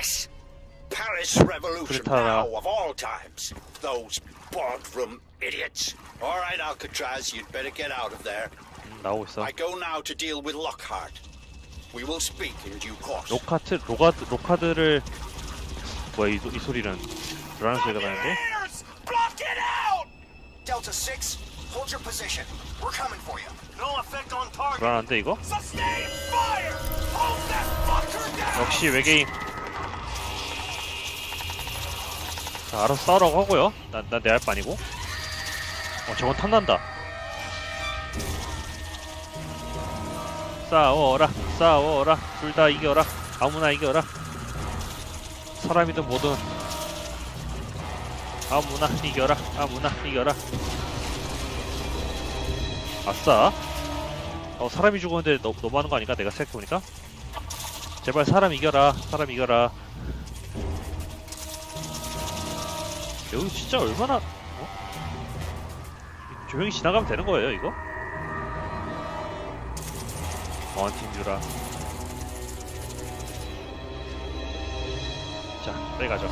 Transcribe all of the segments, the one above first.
Yes! Paris Revolution 그렇다. now of all times. Those boardroom idiots. All right, Alcatraz, you'd better get out of there. 음, 나오고 있어. I go now to deal with Lockhart. We will speak in due course. 로카트 로가드 로카드를 뭐야 이, 소- 이 소리는 불안한 소리가 나는데 Ears! Block it out! Delta 6, hold your position. We're coming for you. No effect on target. 불안한데 이거 Sustain fire! Hold that fucker down! 역시 외계인 자 알아서 싸우라고 하고요. 난내 할 바 아니고. 어 저건 탐난다. 싸워라 싸워라. 둘 다 이겨라. 아무나 이겨라. 사람이든 뭐든. 아무나 이겨라 아무나 이겨라. 아싸. 어 사람이 죽었는데 너, 너무 하는 거 아닌가? 내가 생각해보니까. 제발 사람 이겨라 사람 이겨라 여기 진짜 얼마나 어? 조용히 지나가면 되는 거예요 이거? 어팀 주라 자 빼가죠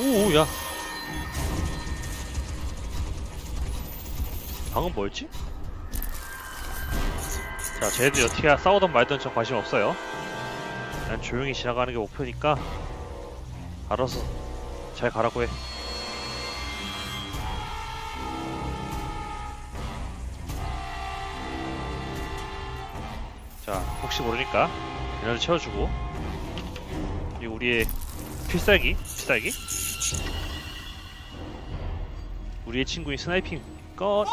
오야 방금 뭐였지? 자, 쟤네들이 어떻게 싸우던 말든 전 관심 없어요. 난 조용히 지나가는 게 목표니까 알아서 잘 가라고 해. 자, 혹시 모르니까 에너지 채워주고. 그리고 우리의 필살기, 필살기. 우리의 친구인 스나이핑. 건!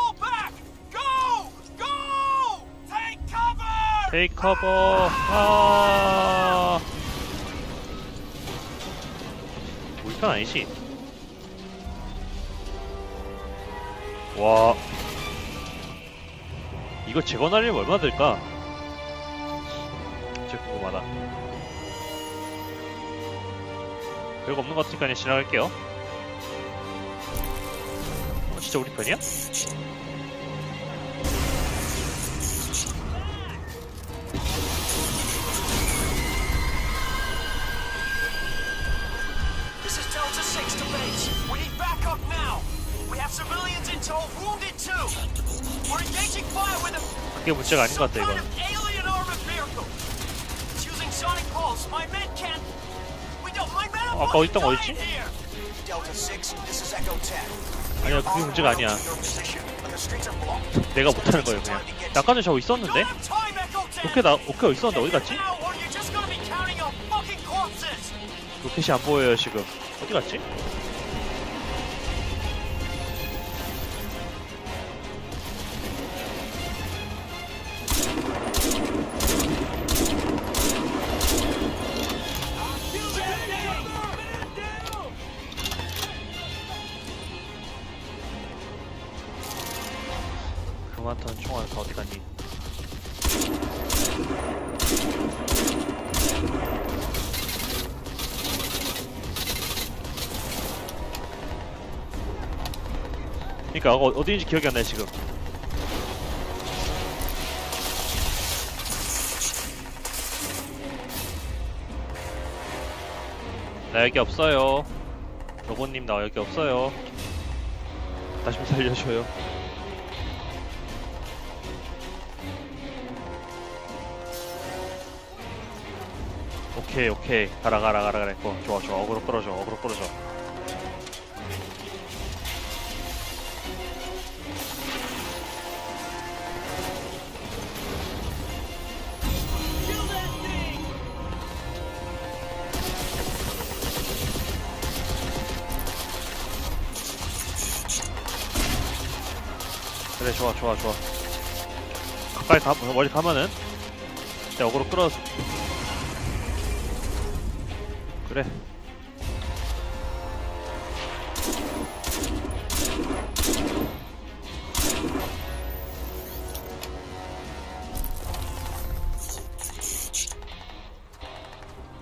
테이크 커버 아 우리 편 아니지? 와 이거 재건하려면 얼마 들까? 진짜 궁금하다 별거 없는 것 같으니까 그냥 지나갈게요 어, 진짜 우리 편이야? Have civilians in tow, wounded too. We're engaging fire with a 그게 문제가 아닌 것 같다 이건 kind of alien armored vehicle. It's using sonic pulse. My men can't. We don't. My men are 어, 아까 어딨던 거 fucking 어딨지? dying here. Delta 6, this is Echo 10. 아니야 그게 문제가 아니야. 내가 못하는 거예요 그냥 전에 저거 있었는데? Don't have time, Echo 10. 로켓 나 로켓 어디 있었는데 어디 갔지? Now, or you're just gonna be counting on fucking corpses. 로켓이 안 보여요 지금 어디 갔지? 어, 어디인지 기억이 안 나요 지금. 나 여기 없어요. 로봇님 나 여기 없어요. 다시 좀 살려줘요. 오케이 오케이. 가라 가라 가라 가라. 어, 좋아 좋아. 어그로 끌어줘 어그로 끌어줘 좋아 좋아 좋아. 가까이 가 멀리 가면은 내가 어그로 끌어서 그래.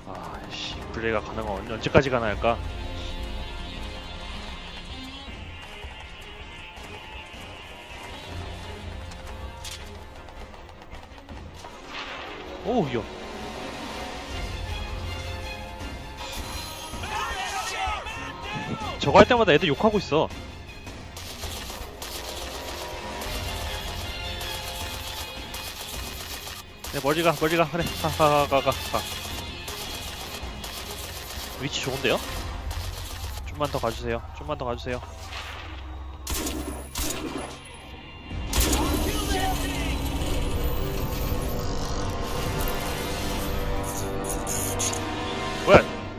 아씨 플레이가 가능한 언- 언제까지 가능할까 오, 야. 저거 할 때마다 애들 욕하고 있어. 네, 멀리 가, 멀리 가, 그래. 하하, 가, 가, 가. 위치 좋은데요? 좀만 더 가주세요. 좀만 더 가주세요.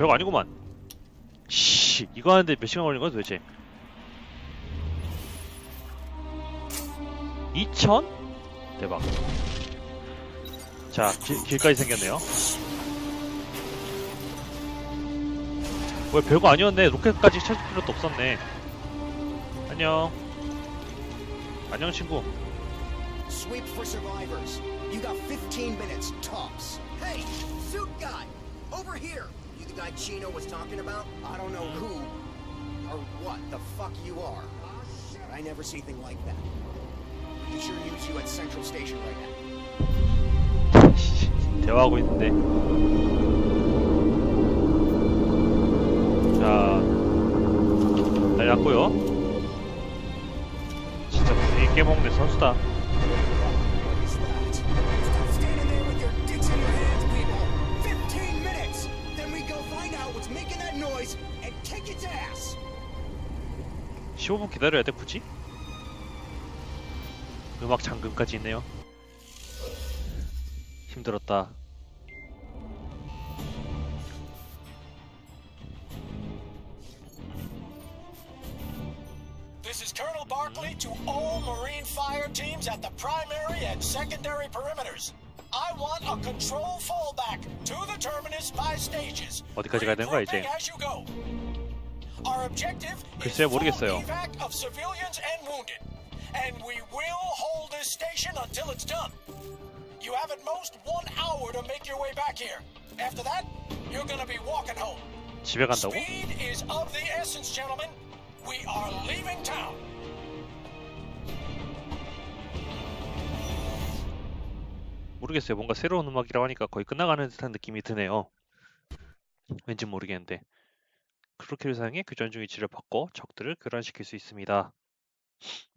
별거 아니구만. 씨, 이거 하는데 몇 시간 걸린 거야 도대체? 2천? 대박. 자, 길, 길까지 생겼네요. 뭐야, 별거 아니었네. 로켓까지 찾을 필요도 없었네. 안녕. 안녕, 친구. Sweep for survivors. You got 15 minutes, tops. Hey, suit guy! Over here! You the guy Chino was talking about? I don't know who or what the fuck you are. But I never see anything like that. We can sure use you at Central Station right now. 대화하고 있는데. 자, 날렸고요. 진짜 분위기 깨먹는 선수다. 15분 기다려야 돼, 굳이? 음악 잠금까지 있네요. 힘들었다. This is Colonel Barkley to all Marine fire teams at the primary and secondary perimeters. I want a control fallback to the terminus by stages. 어디까지 가야 되는 거야, 이제? Full 모르겠어요. evac of civilians and wounded. And we will hold this station until it's done. You have at most one hour to make your way back here. After that, you're gonna be walking home. 집에 간다고? Speed is of the essence, gentlemen. We are leaving town. 모르겠어요. 뭔가 새로운 음악이라고 하니까 거의 끝나가는 듯한 느낌이 드네요. 왠지 모르겠는데. 크로키를 사용해 교전 중 위치를 바꿔 적들을 교란시킬 수 있습니다.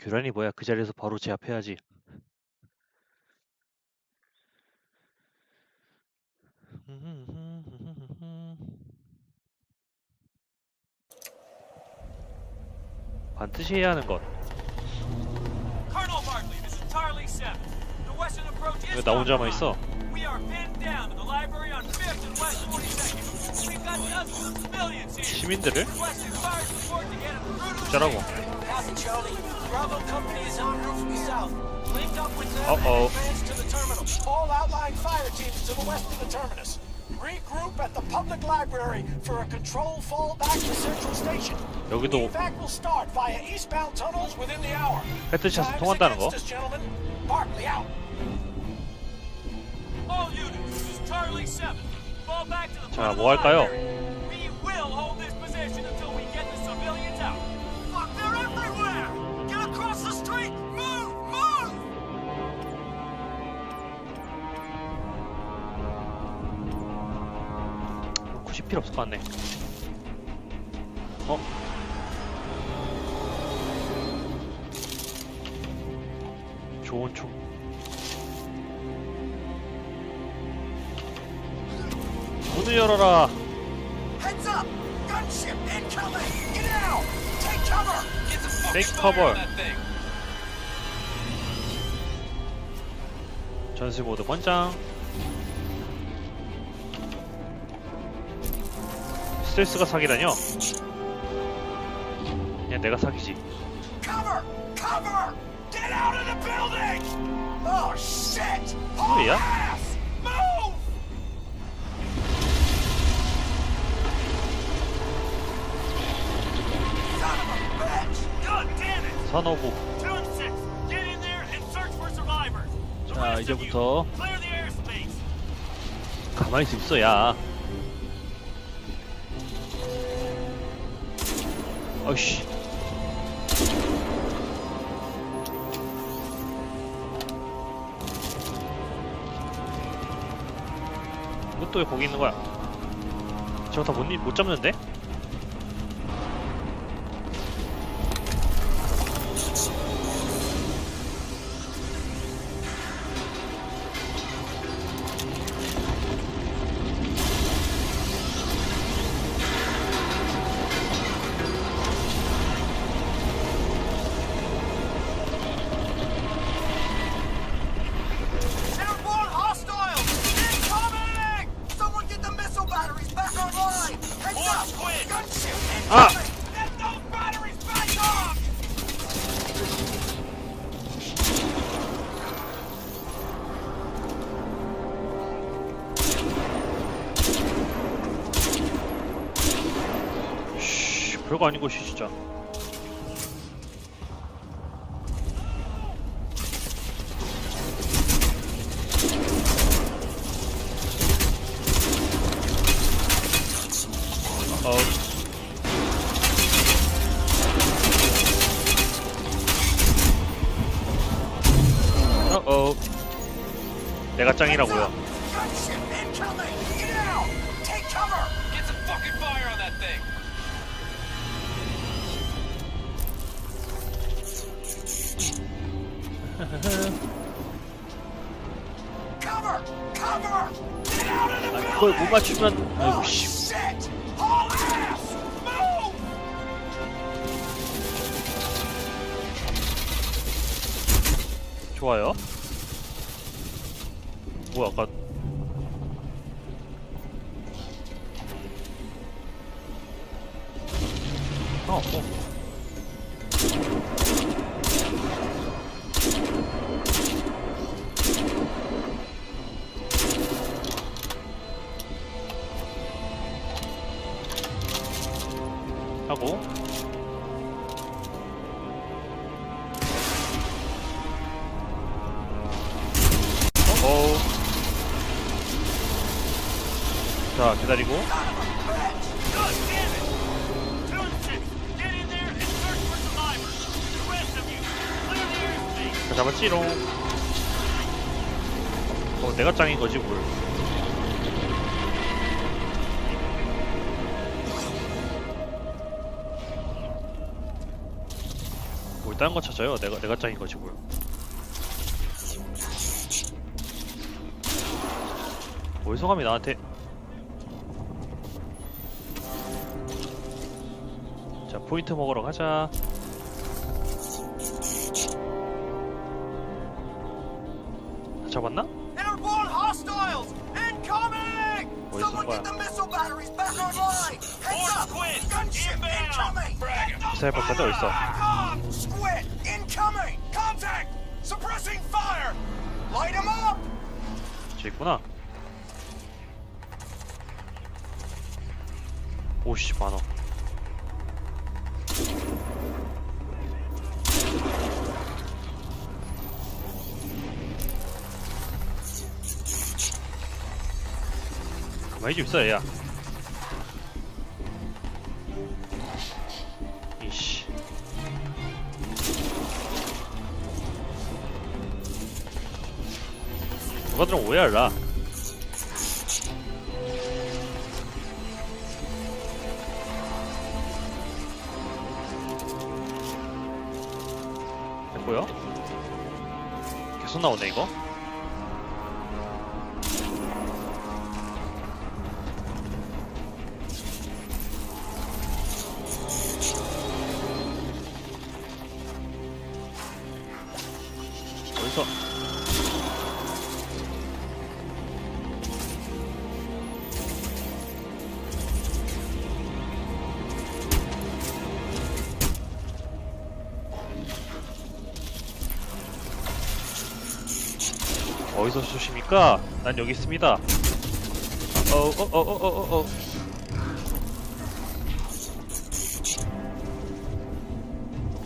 교란이 뭐야? 그 자리에서 바로 제압해야지. 반드시 해야 하는 것. Colonel Barkley, this is Charlie 7. The western approach is 왜나 혼자만. 있어? We are pinned down in the library on 5th and West 42nd. We've got dozens of civilians here. 시민들을 Requesting fire support to get them through to the 어쩌라고? Copy, Charlie. Bravo Company is en route from the south. Linked up with them Uh-oh. and advanced to the terminal. All outlying fire teams to the west of the terminus. Regroup at the public library for a control fallback to Central Station. 여기도 Evac will start via eastbound tunnels within the hour. 헤드샷 Time's 통한다는 거? against us, gentlemen. Barkley out. Move! Move! 굳이 필요 없을 것 같네. 문을 열어라. Heads up! Gunship incoming! Get out! Take cover! Get the fucking Take cover. that thing! 전술 모드 권장. 스트레스가 사기라뇨? 그냥 내가 사기지. Cover! Cover! Get out of the building! Oh shit! 뭐야? Move! The 자, 이제부터. 가만히 좀 있어, 야. 어이씨. 이것도 왜 거기 있는 거야? 저거 다못 못 잡는데? 별거 아닌 것이 진짜. 어. 어, 어. 내가 짱이라고 Oh! Move! 좋아요. 뭐야, 아까 어, 어. 잡았지롱. 어, 내가 짱인 거지, 뭘. 뭘 다른 거 찾아요? 내가, 내가 짱인 거지, 뭘. 어디서 감히 나한테. 자, 포인트 먹으러 가자. 'Em! 미사일 박사들 어딨어? Ah, Squid! Incoming! Contact! Suppressing fire! Light them up! 저 있구나. 오씨 많어. 가만히 좀 있어 얘야. 이씨. 누가 들으면 오해할라. 됐고요. 계속 나오네 이거. 어디서 쏘십니까? 난 여기 있습니다. 어, 어, 어, 어, 어, 어, 어.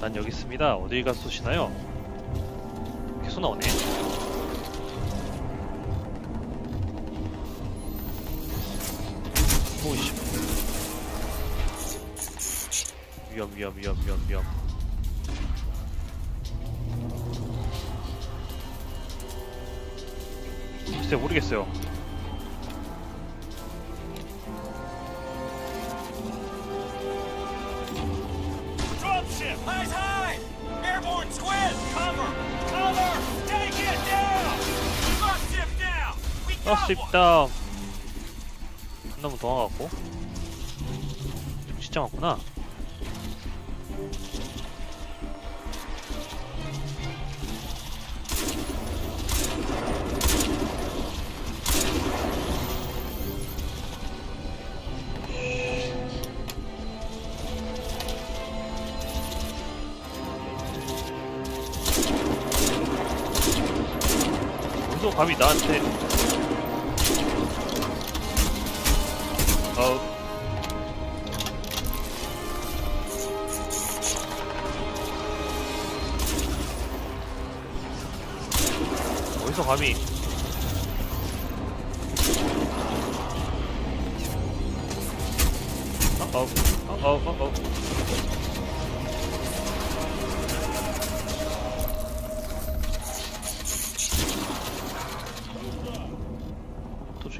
난 여기 있습니다. 어디 가서 쏘시나요? 계속 나오네. 오이씨. 위험, 위험, 위험, 위험, 위험. 글쎄 모르겠어요. Dropship! Eyes high! Airborne squid! Cover! Cover! Take it down! We got! 다운. 너무 도망갔고. 진짜 많구나. 감히 나한테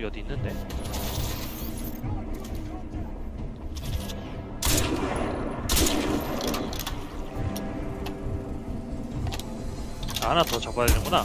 도중에 어디 있는데? 아, 하나 더 잡아야 되는구나.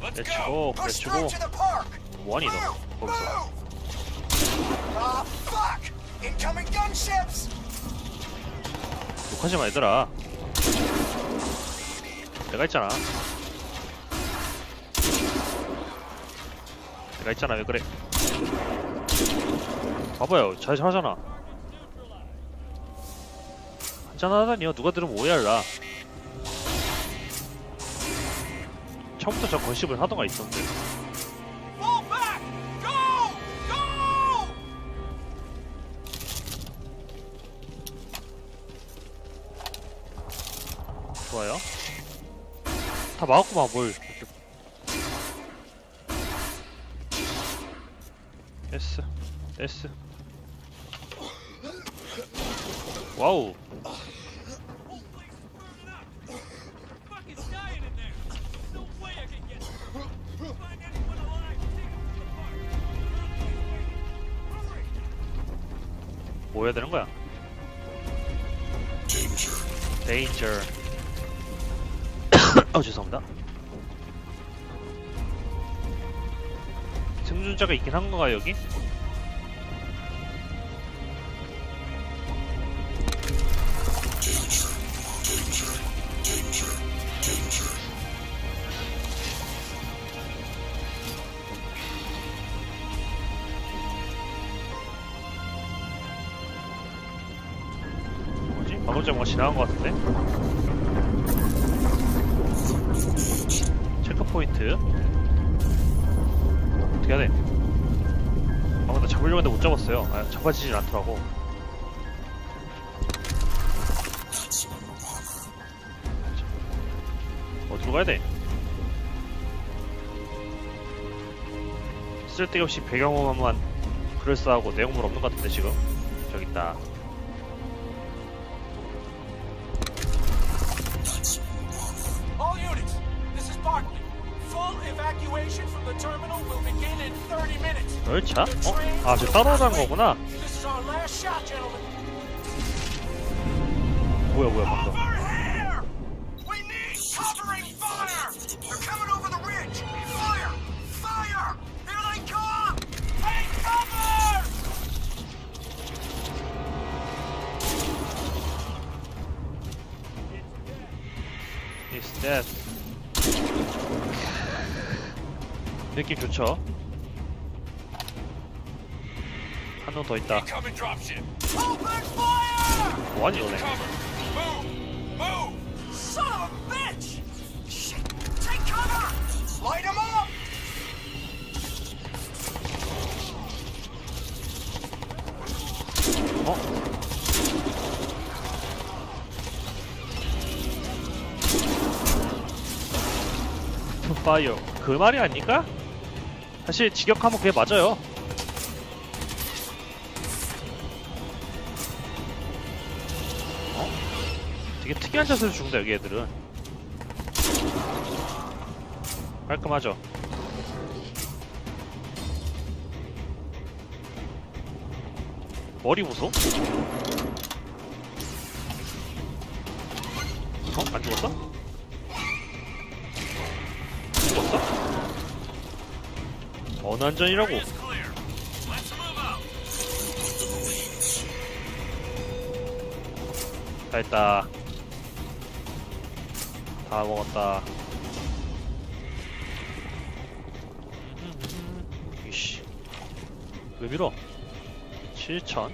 Let's go. 내치고 Push through 내치고 to the park! 뭐하니 너 거기서 Ah, fuck! Incoming gunships! 욕하지 마 얘들아. 내가 있잖아. 내가 있잖아 왜 그래? 봐봐요 잘 잘하잖아. 한잔 하다니요 누가 들으면 오해할라. 처음부터 저 건십을 하던가 있었는데. 좋아요. 다 막았구만 뭘. S S 와우 뭐 해야 되는 거야? Danger. 어 죄송합니다. 승준자가 있긴 한 건가 여기? 지나간 것 같은데? 체크포인트 어떻게 해야 돼? 방금 나 잡으려고 했는데 못 잡았어요 아, 잡아지질 않더라고 어디로 가야 돼? 쓸데없이 배경화면만 그럴싸하고 내용물 없는 것 같은데 지금 저기 있다 열차? 어? 아, 저 따로 오라는 거구나. 뭐야, 뭐야, 방금. Covering fire! 한놈더 있다. 뭐하니, 너네? 어? 파이어. 그 말이 아닐까? 사실 직역하면 그게 맞아요. 특이한 자세로 죽는다 여기 애들은 깔끔하죠 머리 보소? 어? 안 죽었어? 죽었어? out. 다 했다 다 먹었다. 이씨. 왜 밀어? 7천?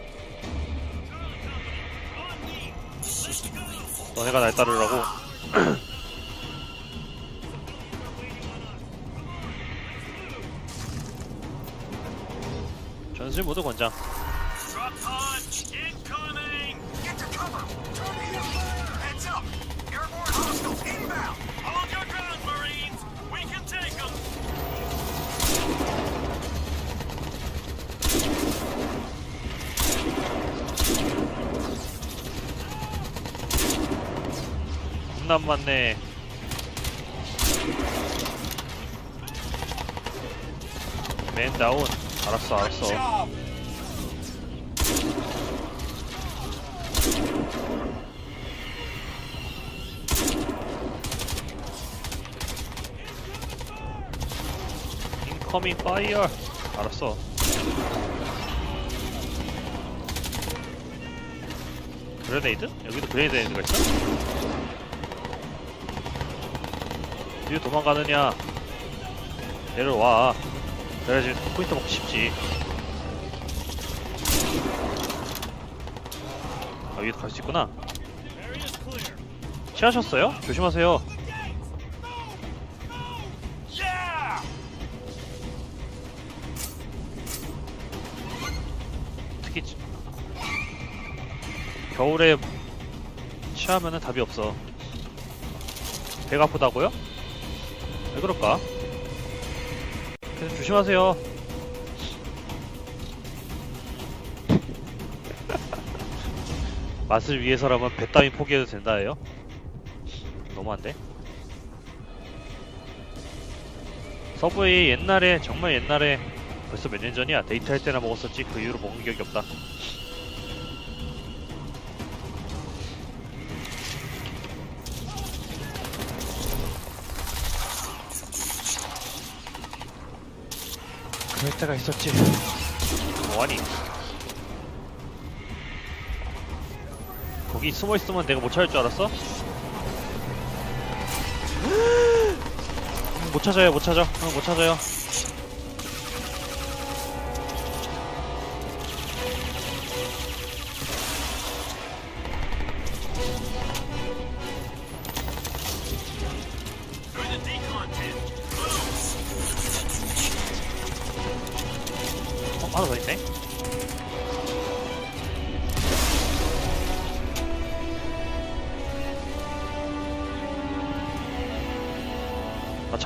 너네가 날 따르라고? 전술 모드 권장 겁나 많네 맨 다운 알았어 알았어. 인커밍 파이어 알았어 그레네이드? 여기도 그레네이드가 있어? 뒤에 도망가느냐 내려와 그래야지 포인트 먹고 싶지 아 위에도 갈 수 있구나. 취하셨어요? 조심하세요. 특히 지- 겨울에 취하면은 답이 없어. 배가 아프다고요? 왜 그럴까? 그래서 조심하세요. 맛을 위해서라면 배 따윈 포기해도 된다예요? 너무한데? 서브웨이 옛날에 정말 옛날에 벌써 몇 년 전이야 데이트할 때나 먹었었지 그 이후로 먹은 기억이 없다 때가 있었지. 뭐하니? 거기 숨어 있으면 내가 못 찾을 줄 알았어? 못 찾아요 못 찾아. 응, 못 찾아요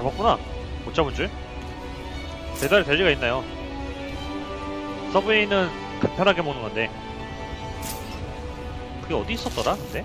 잡았구나. 못 잡은 줄. 배달이 될 리가 있나요? 서브웨이는 간편하게 먹는 건데. 그게 어디 있었더라, 근데?